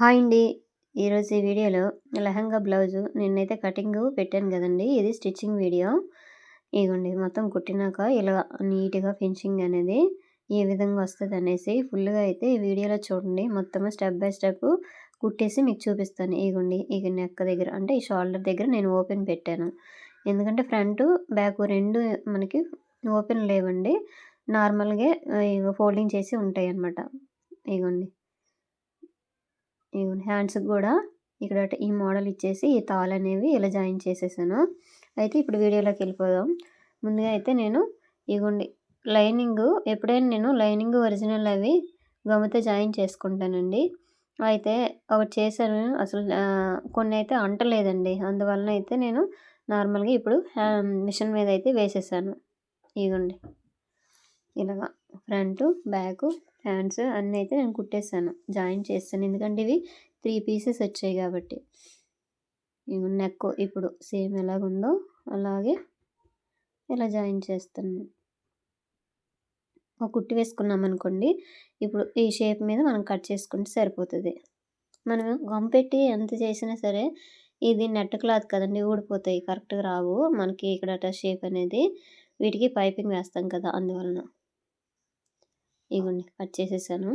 Hi అండి. ఈరోజు ఈ వీడియోలో లెహంగా బ్లౌజు నిన్నైతే కటింగ్ పెట్టాను కదండి. ఇది స్టిచ్చింగ్ వీడియో. ఇదిగోండి మొత్తం కుట్టినాక ఇలా నీట్గా ఫినిషింగ్ అనేది ఏ విధంగా వస్తుంది అనేసి ఫుల్గా అయితే ఈ వీడియోలో చూడండి. మొత్తం స్టెప్ బై స్టెప్ కుట్టేసి మీకు చూపిస్తాను. ఇగోండి ఇక నెక్క దగ్గర అంటే ఈ షోల్డర్ దగ్గర నేను ఓపెన్ పెట్టాను. ఎందుకంటే ఫ్రంట్ బ్యాక్ రెండు మనకి ఓపెన్ లేవండి. నార్మల్గా ఫోల్డింగ్ చేసి ఉంటాయి అన్నమాట ఇగోండి. హ్యాండ్స్కి కూడా ఇక్కడ ఈ మోడల్ ఇచ్చేసి ఈ తాళ్ళు అనేవి ఇలా జాయిన్ చేసేసాను. అయితే ఇప్పుడు వీడియోలోకి వెళ్ళిపోదాం. ముందుగా అయితే నేను ఇగుండి లైనింగ్ ఎప్పుడైనా నేను లైనింగ్ ఒరిజినల్ అవి గమతో జాయిన్ చేసుకుంటానండి. అయితే ఒకటి చేశాను అసలు కొన్ని అయితే అంటలేదండి. అందువలన అయితే నేను నార్మల్గా ఇప్పుడు మిషన్ మీద అయితే వేసేసాను. ఇదిగోండి ఇలాగా ఫ్రంట్ బ్యాక్ హ్యాండ్స్ అన్నీ అయితే నేను కుట్టేసాను జాయిన్ చేస్తాను. ఎందుకంటే ఇవి త్రీ పీసెస్ వచ్చాయి కాబట్టి. నెక్ ఇప్పుడు సేమ్ ఎలాగుందో అలాగే ఇలా జాయిన్ చేస్తాను. ఒక కుట్టి వేసుకున్నాం అనుకోండి. ఇప్పుడు ఈ షేప్ మీద మనం కట్ చేసుకుంటే సరిపోతుంది. మనం గంపెట్టి ఎంత చేసినా సరే ఇది నెట్ క్లాత్ కదండి ఊడిపోతాయి. కరెక్ట్గా రావు. మనకి ఇక్కడ షేప్ అనేది వీటికి పైపింగ్ వేస్తాం కదా అందువలన. ఇగోండి కట్ చేసేసాను.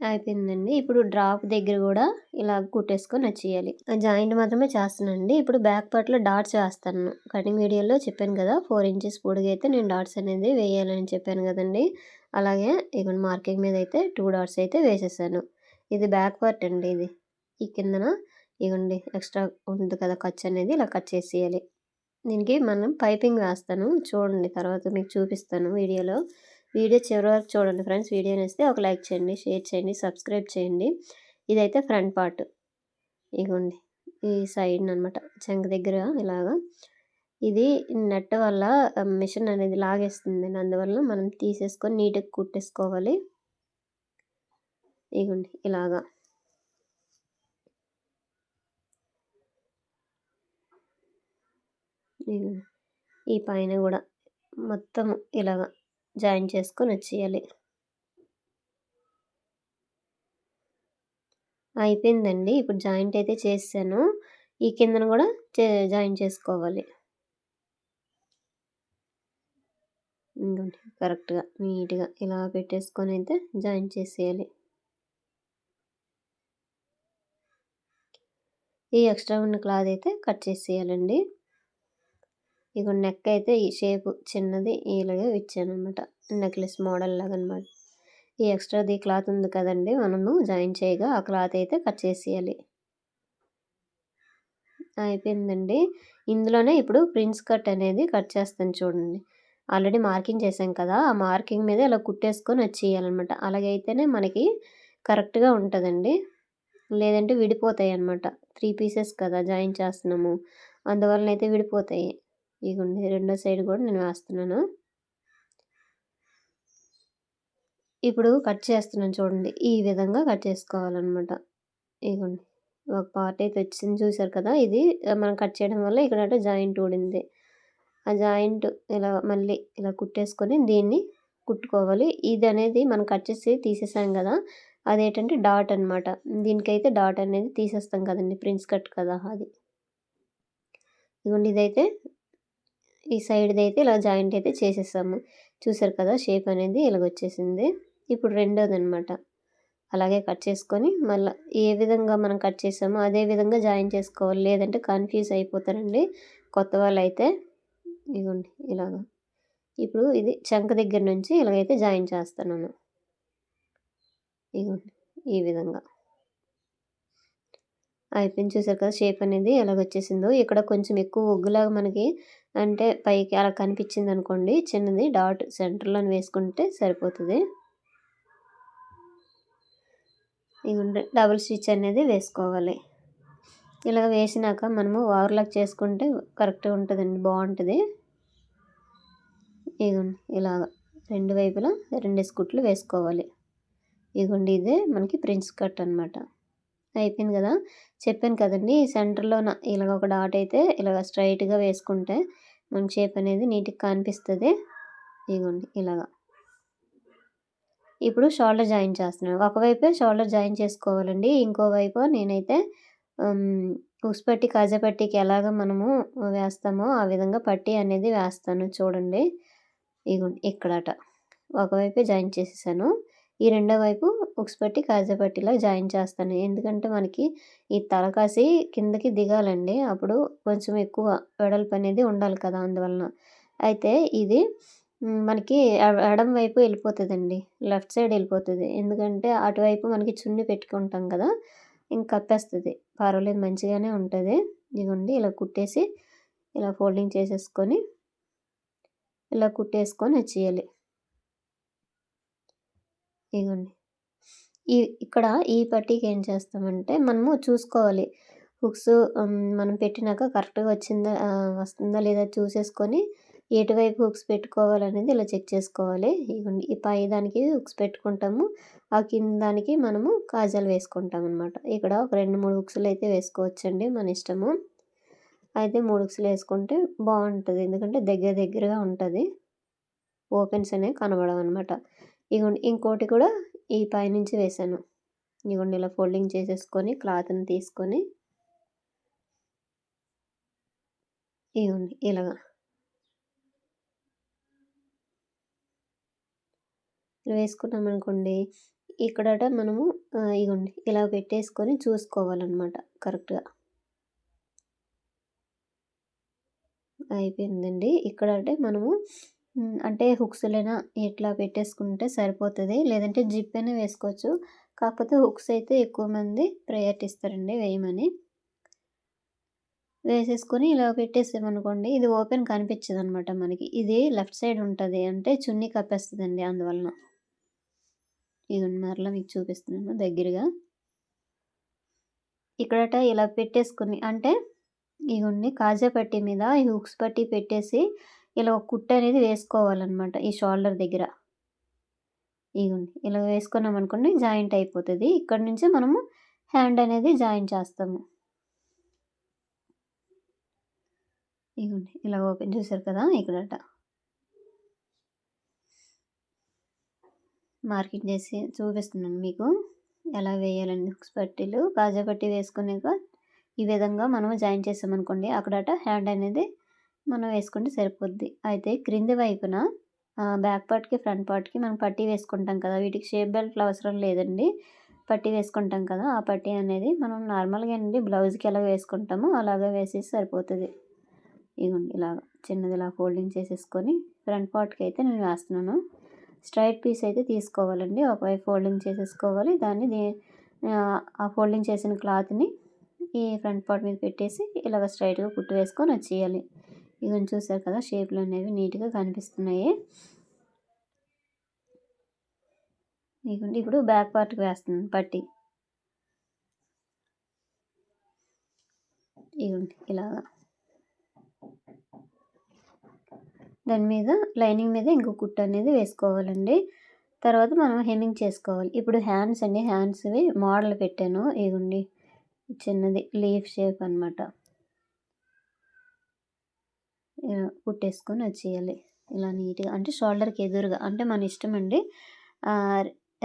అయిపోయిందండి. ఇప్పుడు డ్రాప్ దగ్గర కూడా ఇలా కుట్టేసుకొని వచ్చేయాలి జాయింట్ మాత్రమే చేస్తానండి ఇప్పుడు బ్యాక్ పార్ట్లో డాట్స్ వేస్తాను. కటింగ్ వీడియోలో చెప్పాను కదా ఫోర్ ఇంచెస్ పొడిగైతే నేను డాట్స్ అనేది వేయాలని చెప్పాను కదండి. అలాగే ఇగోండి మార్కింగ్ మీద అయితే టూ డాట్స్ అయితే వేసేసాను. ఇది బ్యాక్ పార్ట్ అండి ఇది. ఈ కిందన ఇగోండి ఎక్స్ట్రా ఉంది కదా ఖర్చు అనేది ఇలా కట్ చేసేయాలి. దీనికి మనం పైపింగ్ వేస్తాను చూడండి తర్వాత మీకు చూపిస్తాను వీడియోలో. వీడియో చివరి వరకు చూడండి ఫ్రెండ్స్. వీడియో నేస్తే ఒక లైక్ చేయండి షేర్ చేయండి సబ్స్క్రైబ్ చేయండి. ఇదైతే ఫ్రంట్ పార్ట్. ఇగోండి. ఈ సైడ్ అనమాట చెంక దగ్గర ఇలాగా. ఇది నెట్ వల్ల మిషన్ అనేది లాగేస్తుంది. అందువల్ల మనం తీసేసుకొని నీట్గా కుట్టేసుకోవాలి. ఇగోండి. ఇలాగా. ఈ పైన కూడా మొత్తం ఇలాగ జాయిన్ చేసుకొని వచ్చేయాలి. అయిపోయిందండి. ఇప్పుడు జాయింట్ అయితే చేసాను ఈ కిందను కూడా జాయిన్ చేసుకోవాలి. ఇంకోటి కరెక్ట్గా నీట్గా ఇలా పెట్టేసుకొని అయితే జాయిన్ చేసేయాలి. ఈ ఎక్స్ట్రా ఉన్న క్లాత్ అయితే కట్ చేసేయాలండి. ఇక నెక్ అయితే ఈ షేప్ చిన్నది ఇలాగే ఇచ్చాను అనమాట నెక్లెస్ మోడల్ లాగా అనమాట ఈ ఎక్స్ట్రాది క్లాత్ ఉంది కదండి మనము జాయిన్ చేయగా ఆ క్లాత్ అయితే కట్ చేసేయాలి. అయిపోయిందండి. ఇందులోనే ఇప్పుడు ప్రిన్స్ కట్ అనేది కట్ చేస్తాను చూడండి. ఆల్రెడీ మార్కింగ్ చేసాం కదా ఆ మార్కింగ్ మీద ఇలా కుట్టేసుకొని వచ్చేయాలన్నమాట. అలాగైతేనే మనకి కరెక్ట్గా ఉంటుందండి. లేదంటే విడిపోతాయి అనమాట త్రీ పీసెస్ కదా జాయిన్ చేస్తున్నాము. అందువలన అయితే విడిపోతాయి. ఇదిగోండి రెండో సైడ్ కూడా నేను వేస్తున్నాను. ఇప్పుడు కట్ చేస్తున్నాను చూడండి. ఈ విధంగా కట్ చేసుకోవాలన్నమాట. ఇగోండి. ఒక పార్ట్ అయితే వచ్చింది. చూసారు కదా? ఇది మనం కట్ చేయడం వల్ల ఇక్కడ జాయింట్ ఊడింది. ఆ జాయింట్ ఇలా మళ్ళీ ఇలా కుట్టేసుకొని దీన్ని కుట్టుకోవాలి. ఇది అనేది మనం కట్ చేసి తీసేసాం కదా? అదేంటంటే డాట్ అనమాట దీనికైతే డాట్ అనేది తీసేస్తాం కదండి. ప్రిన్స్ కట్ కదా అది. ఇదిగోండి ఇదైతే ఈ సైడ్ది అయితే ఇలా జాయింట్ అయితే చేసేసాము. చూసారు కదా షేప్ అనేది ఇలాగ వచ్చేసింది. ఇప్పుడు రెండోది అనమాట అలాగే కట్ చేసుకొని మళ్ళీ ఏ విధంగా మనం కట్ చేసామో అదే విధంగా జాయిన్ చేసుకోవాలి. లేదంటే కన్ఫ్యూజ్ అయిపోతారండి. కొత్త వాళ్ళు అయితే ఇదిగోండి ఇలాగ. ఇప్పుడు ఇది చంక దగ్గర నుంచి ఇలాగైతే జాయిన్ చేస్తున్నాను. ఇదిగోండి ఈ విధంగా. అయిపోయింది చూసారు కదా షేప్ అనేది ఎలాగొచ్చేసిందో. ఇక్కడ కొంచెం ఎక్కువ ఒగ్గులాగా మనకి అంటే పైకి అలా కనిపించింది అనుకోండి చిన్నది డాట్ సెంటర్లో వేసుకుంటే సరిపోతుంది. ఇక డబుల్ స్టిచ్ అనేది వేసుకోవాలి. ఇలా వేసినాక మనము ఓవర్లాక్ చేసుకుంటే కరెక్ట్గా ఉంటుందండి బాగుంటుంది. ఇగోండి ఇలాగ రెండు వైపులా రెండు స్కూట్లు వేసుకోవాలి. ఇగోండి ఇదే మనకి ప్రిన్స్ కట్ అనమాట అయిపోయింది కదా. చెప్పాను కదండి సెంటర్లోన ఇలాగ ఒక డాట్ అయితే ఇలాగ స్ట్రైట్గా వేసుకుంటే మన షేప్ అనేది నీట్గా కనిపిస్తుంది. ఇగోండి ఇలాగా. ఇప్పుడు షోల్డర్ జాయిన్ చేస్తున్నాను. ఒకవైపే షోల్డర్ జాయిన్ చేసుకోవాలండి. ఇంకోవైపు నేనైతే ఉక్స్ పట్టి కాజా పట్టీకి ఎలాగ మనము వేస్తామో ఆ విధంగా పట్టీ అనేది వేస్తాను చూడండి. ఇగోండి ఇక్కడట. ఒకవైపే జాయిన్ చేసేసాను. ఈ రెండో వైపు ఉక్స్ పట్టి కాజా జాయిన్ చేస్తాను. ఎందుకంటే మనకి ఈ తలకాసి కిందకి దిగాలండి. అప్పుడు కొంచెం ఎక్కువ వెడల్పు అనేది ఉండాలి కదా అందువలన. అయితే ఇది మనకి ఎడం వైపు వెళ్ళిపోతుందండి. లెఫ్ట్ సైడ్ వెళ్ళిపోతుంది. ఎందుకంటే అటువైపు మనకి చున్నీ పెట్టుకుంటాం కదా ఇంక కప్పేస్తుంది. పర్వాలేదు మంచిగానే ఉంటుంది. ఇదిగోండి ఇలా కుట్టేసి ఇలా ఫోల్డింగ్ చేసేసుకొని ఇలా కుట్టేసుకొని వచ్చేయాలి. ఇగోండి ఈ ఇక్కడ ఈ పట్టీకి ఏం చేస్తామంటే మనము చూసుకోవాలి. హుక్స్ మనం పెట్టినాక కరెక్ట్గా వచ్చిందా వస్తుందా లేదా చూసేసుకొని ఎటువైపు హుక్స్ పెట్టుకోవాలనేది ఇలా చెక్ చేసుకోవాలి. ఇగోండి ఈ పై దానికి హుక్స్ పెట్టుకుంటాము. ఆ కింద దానికి మనము కాజాలు వేసుకుంటాం అనమాట ఇక్కడ ఒక రెండు మూడు హుక్స్లు అయితే వేసుకోవచ్చండి మన ఇష్టము. అయితే మూడు హుక్స్లు వేసుకుంటే బాగుంటుంది. ఎందుకంటే దగ్గర దగ్గరగా ఉంటుంది. ఓపెన్స్ అనేవి కనబడవు అనమాట ఇగోండి ఇంకోటి కూడా ఈ పైనుంచి వేసాను. ఇగోండి ఇలా ఫోల్డింగ్ చేసేసుకొని క్లాత్ని తీసుకొని ఇగోండి ఇలాగా. వేసుకున్నాం అనుకోండి ఇక్కడట మనము ఇగోండి ఇలా పెట్టేసుకొని చూసుకోవాలన్నమాట కరెక్ట్గా. అయిపోయిందండి. ఇక్కడ అంటే మనము అంటే హుక్స్‌లైనా ఇట్లా పెట్టేసుకుంటే సరిపోతుంది లేదంటే జిప్ అయినా వేసుకోవచ్చు. కాకపోతే హుక్స్ అయితే ఎక్కువ మంది ప్రయారిటీ ఇస్తారండి వేయమని. వేసేసుకొని ఇలా పెట్టేసామనుకోండి ఇది ఓపెన్ కనిపించదనమాట మనకి. ఇది లెఫ్ట్ సైడ్ ఉంటుంది అంటే చున్నీ కప్పేస్తుందండి అందువలన. ఇది మరలా మీకు చూపిస్తున్నాను దగ్గరగా. ఇక్కడట ఇలా పెట్టేసుకొని అంటే ఇగుండి కాజా పట్టి మీద ఈ హుక్స్ పట్టి పెట్టేసి ఇలా ఒక కుట్టు అనేది వేసుకోవాలన్నమాట ఈ షోల్డర్ దగ్గర. ఇగోండి ఇలా వేసుకున్నాం అనుకోండి జాయింట్ అయిపోతుంది. ఇక్కడ నుంచి మనము హ్యాండ్ అనేది జాయిన్ చేస్తాము. ఇగోండి ఇలా ఓపెన్ చేశారు కదా ఇక్కడట. మార్కింగ్ చేసి చూపిస్తున్నాను మీకు ఎలా వేయాలండి హుక్స్ పట్టీలు కాజా పట్టీ వేసుకున్నాక ఈ విధంగా మనం జాయిన్ చేసామనుకోండి అక్కడట హ్యాండ్ అనేది మనం వేసుకుంటే సరిపోద్ది. అయితే క్రింది వైపున బ్యాక్ పార్ట్కి ఫ్రంట్ పార్ట్కి మనం పట్టీ వేసుకుంటాం కదా. వీటికి షేప్ బెల్ట్లు అవసరం లేదండి. పట్టీ వేసుకుంటాం కదా. ఆ పట్టీ అనేది మనం నార్మల్గా అండి బ్లౌజ్కి ఎలా వేసుకుంటామో అలాగే వేసేసి సరిపోతుంది. ఇగోండి ఇలా చిన్నది ఇలా ఫోల్డింగ్ చేసేసుకొని ఫ్రంట్ పార్ట్కి అయితే నేను వేస్తున్నాను. స్ట్రైట్ పీస్ అయితే తీసుకోవాలండి. ఒకవైపు ఫోల్డింగ్ చేసేసుకోవాలి. దాన్ని ఆ ఫోల్డింగ్ చేసిన క్లాత్ని ఈ ఫ్రంట్ పార్ట్ మీద పెట్టేసి ఇలాగ స్ట్రైట్గా కుట్టు వేసుకొని వచ్చేయాలి. ఇవన్నీ చూసారు కదా షేప్లు అనేవి నీట్గా కనిపిస్తున్నాయి. ఇదిగోండి ఇప్పుడు బ్యాక్ పార్ట్కి వేస్తున్నాను పట్టి. ఇదిగోండి ఇలాగా. దాని మీద లైనింగ్ మీద ఇంకో కుట్టు అనేది వేసుకోవాలండి. తర్వాత మనం హెమ్మింగ్ చేసుకోవాలి. ఇప్పుడు హ్యాండ్స్ అండి హ్యాండ్స్వి మోడల్ పెట్టాను. ఇదిగోండి చిన్నది లీఫ్ షేప్ అనమాట కుట్టేసుకొని వచ్చేయాలి. ఇలా నీట్గా అంటే షోల్డర్కి ఎదురుగా అంటే మన ఇష్టం అండి.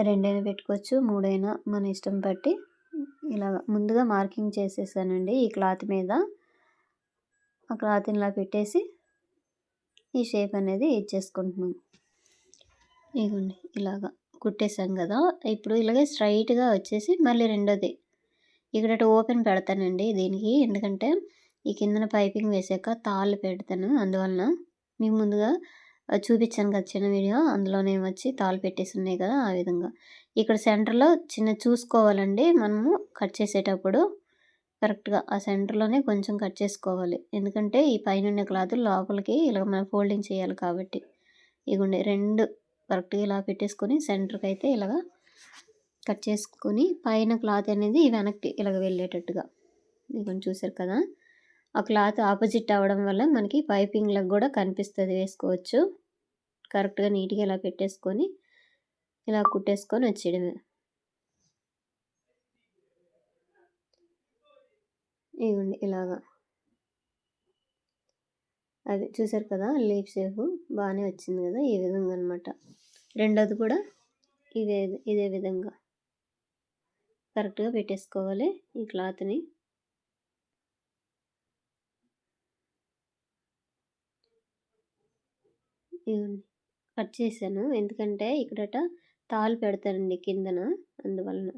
రెండైనా పెట్టుకోవచ్చు మూడైనా మన ఇష్టం బట్టి. ఇలా ముందుగా మార్కింగ్ చేసేసానండి ఈ క్లాత్ మీద. ఆ క్లాత్ ఇలా పెట్టేసి ఈ షేప్ అనేది ఇచ్చేసుకుంటున్నాం. ఇదిగోండి ఇలాగా కుట్టేసాం కదా. ఇప్పుడు ఇలాగే స్ట్రైట్గా వచ్చేసి మళ్ళీ రెండోది. ఇక్కడ ఓపెన్ పెడతానండి దీనికి ఎందుకంటే ఈ కిందన పైపింగ్ వేసాక తాళ్ళు పెడతాను అందువలన మీకు ముందుగా చూపించాను కదా చిన్న వీడియో అందులోనే వచ్చి తాళ్ళు పెట్టేసి ఉన్నాయి కదా ఆ విధంగా. ఇక్కడ సెంటర్లో చిన్న చూసుకోవాలండి మనము కట్ చేసేటప్పుడు. కరెక్ట్గా ఆ సెంటర్లోనే కొంచెం కట్ చేసుకోవాలి. ఎందుకంటే ఈ పైన క్లాత్ లోపలికి ఇలా మనం ఫోల్డింగ్ చేయాలి కాబట్టి. ఇగుండే రెండు కరెక్ట్గా ఇలా పెట్టేసుకొని సెంటర్కి అయితే ఇలాగా కట్ చేసుకొని పైన క్లాత్ అనేది వెనక్కి ఇలాగ వెళ్ళేటట్టుగా. ఇక చూసారు కదా? ఆ క్లాత్ ఆపోజిట్ అవ్వడం వల్ల మనకి పైపింగ్లకు కూడా కనిపిస్తుంది వేసుకోవచ్చు. కరెక్ట్గా నీట్గా ఇలా పెట్టేసుకొని ఇలా కుట్టేసుకొని వచ్చేయడమే. ఇవ్వండి ఇలాగా. అది చూసారు కదా లీఫ్ షేపు బాగానే వచ్చింది కదా ఈ విధంగా అనమాట రెండోది కూడా ఇదే ఇదే విధంగా. కరెక్ట్గా పెట్టేసుకోవాలి ఈ క్లాత్ని. ఇదిగోండి కట్ చేశాను. ఎందుకంటే ఇక్కడట తాళ్ళు పెడతారండి కిందన అందువలన.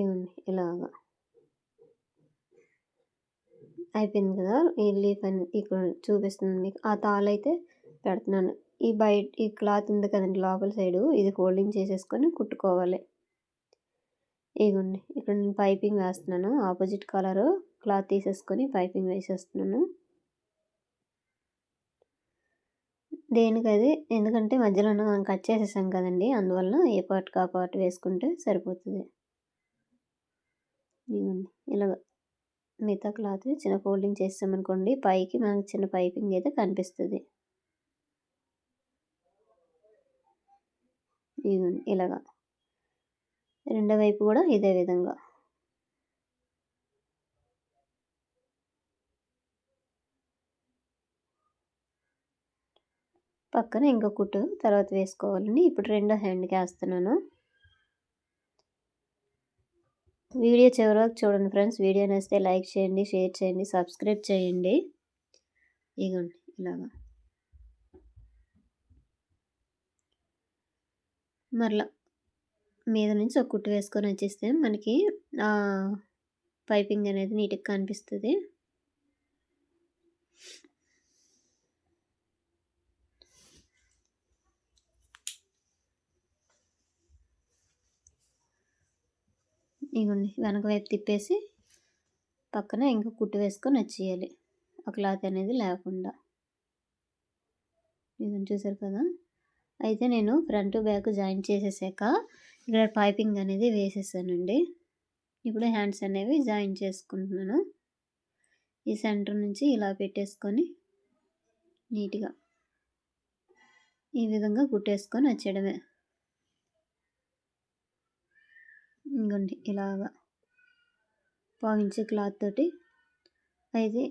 ఇవ్వండి ఇలాగా. అయిపోయింది కదా ఈ లీఫ్ అనేది ఇక్కడ చూపిస్తుంది మీకు. ఆ తాళ్ళు అయితే పెడుతున్నాను. ఈ బయట ఈ క్లాత్ ఉంది కదండి లోపల సైడు ఇది ఫోల్డింగ్ చేసేసుకొని కుట్టుకోవాలి. ఇగోండి ఇక్కడ నేను పైపింగ్ వేస్తున్నాను. ఆపోజిట్ కలరు క్లాత్ తీసేసుకొని పైపింగ్ వేసేస్తున్నాను. దేనికైతే ఎందుకంటే మధ్యలో మనం కట్ చేసేసాం కదండి అందువలన ఏ పార్ట్ కా పార్ట్ వేసుకుంటే సరిపోతుంది. ఇలాగ మిగతా క్లాత్ చిన్న ఫోల్డింగ్ చేసామనుకోండి పైకి మనకు చిన్న పైపింగ్ అయితే కనిపిస్తుంది. ఇదిగోండి ఇలాగా. రెండో వైపు కూడా ఇదే విధంగా. పక్కన ఇంకో కుట్టు తర్వాత వేసుకోవాలని ఇప్పుడు రెండో హ్యాండ్కి వేస్తున్నాను. వీడియో చివరి వరకు చూడండి ఫ్రెండ్స్. వీడియో నేస్తే లైక్ చేయండి షేర్ చేయండి సబ్స్క్రైబ్ చేయండి. ఇగోండి ఇలాగా. మరలా మీద నుంచి ఒక కుట్టు వేసుకొని వచ్చేస్తే మనకి పైపింగ్ అనేది నీట్గా కనిపిస్తుంది. ఇగోండి వెనక వైపు తిప్పేసి పక్కన ఇంకా కుట్టు వేసుకొని వచ్చేయాలి. ఆ క్లాత్ అనేది లేకుండా. ఇదని చూసారు కదా? అయితే నేను ఫ్రంట్ బ్యాక్ జాయిన్ చేసేసాక ఇక్కడ పైపింగ్ అనేది వేసేసానండి. ఇప్పుడు హ్యాండ్స్ అనేవి జాయిన్ చేసుకుంటున్నాను. ఈ సెంటర్ నుంచి ఇలా పెట్టేసుకొని నీట్గా ఈ విధంగా కుట్టేసుకొని వచ్చేయడమే. ఇంకోండి ఇలాగా పావించి క్లాత్ తోటి. అయితే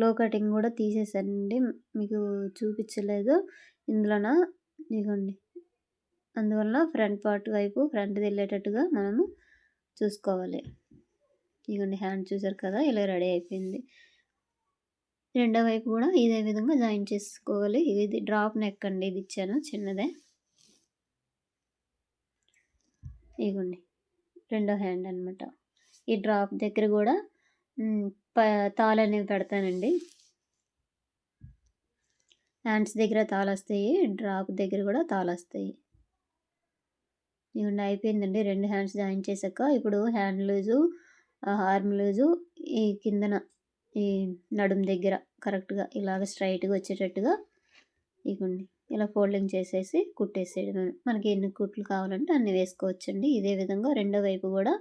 లో కటింగ్ కూడా తీసేసానండి. మీకు చూపించలేదు. ఇందులోన ఇదిగోండి. అందువల్ల ఫ్రంట్ పార్ట్ వైపు ఫ్రంట్ వెళ్ళేటట్టుగా మనము చూసుకోవాలి. ఇదిగోండి హ్యాండ్ చూసారు కదా ఇలా రెడీ అయిపోయింది. రెండో వైపు కూడా ఇదే విధంగా జాయిన్ చేసుకోవాలి. ఇది డ్రాప్ నెక్ అండి ఇది ఇచ్చాను చిన్నదే. ఇదిగోండి. రెండో హ్యాండ్ అనమాట ఈ డ్రాప్ దగ్గర కూడా తాళ అనేవి పెడతానండి. హ్యాండ్స్ దగ్గర తాళొస్తాయి డ్రాప్ దగ్గర కూడా తాళొస్తాయి. ఇవ్వండి అయిపోయిందండి. రెండు హ్యాండ్స్ జాయిన్ చేశాక ఇప్పుడు హ్యాండ్ లూజు ఆర్మ్ లూజు ఈ కిందన ఈ నడుం దగ్గర కరెక్ట్గా ఇలాగ స్ట్రైట్గా వచ్చేటట్టుగా ఇవ్వండి. ఇలా ఫోల్డింగ్ చేసేసి కుట్టేసేయడం మనకి ఎన్ని కుట్లు కావాలంటే అన్ని వేసుకోవచ్చండి. ఇదే విధంగా రెండో వైపు కూడా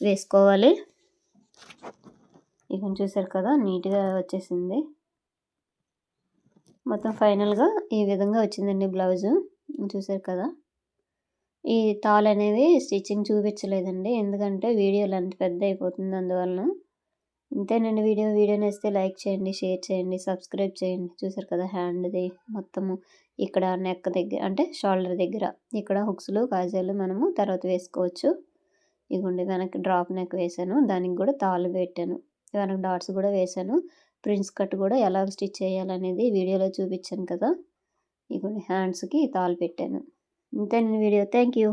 వేసుకోవాలి. ఇక చూసారు కదా నీట్గా వచ్చేసింది. మొత్తం ఫైనల్గా ఈ విధంగా వచ్చిందండి బ్లౌజు. చూసారు కదా ఈ తాల్ అనేవి స్టిచ్చింగ్ చూపించలేదండి. ఎందుకంటే వీడియో లెంత్ పెద్ద అయిపోతుంది అందువలన. ఇంతేనండి వీడియో వీడియో నేస్తే లైక్ చేయండి షేర్ చేయండి సబ్స్క్రైబ్ చేయండి. చూసారు కదా హ్యాండ్ది మొత్తము ఇక్కడ నెక్ దగ్గర అంటే షోల్డర్ దగ్గర. ఇక్కడ హుక్స్లు కాజాలు మనము తర్వాత వేసుకోవచ్చు. ఇదిగోండి వెనక్కి డ్రాప్ నెక్ వేసాను. దానికి కూడా తాళ్ళు పెట్టాను. వెనక డాట్స్ కూడా వేసాను. ప్రిన్స్ కట్ కూడా ఎలా స్టిచ్ చేయాలనేది వీడియోలో చూపించాను కదా. ఇదిగోండి హ్యాండ్స్కి తాళ్ళు పెట్టాను. ఇంతేనండి వీడియో. Thank you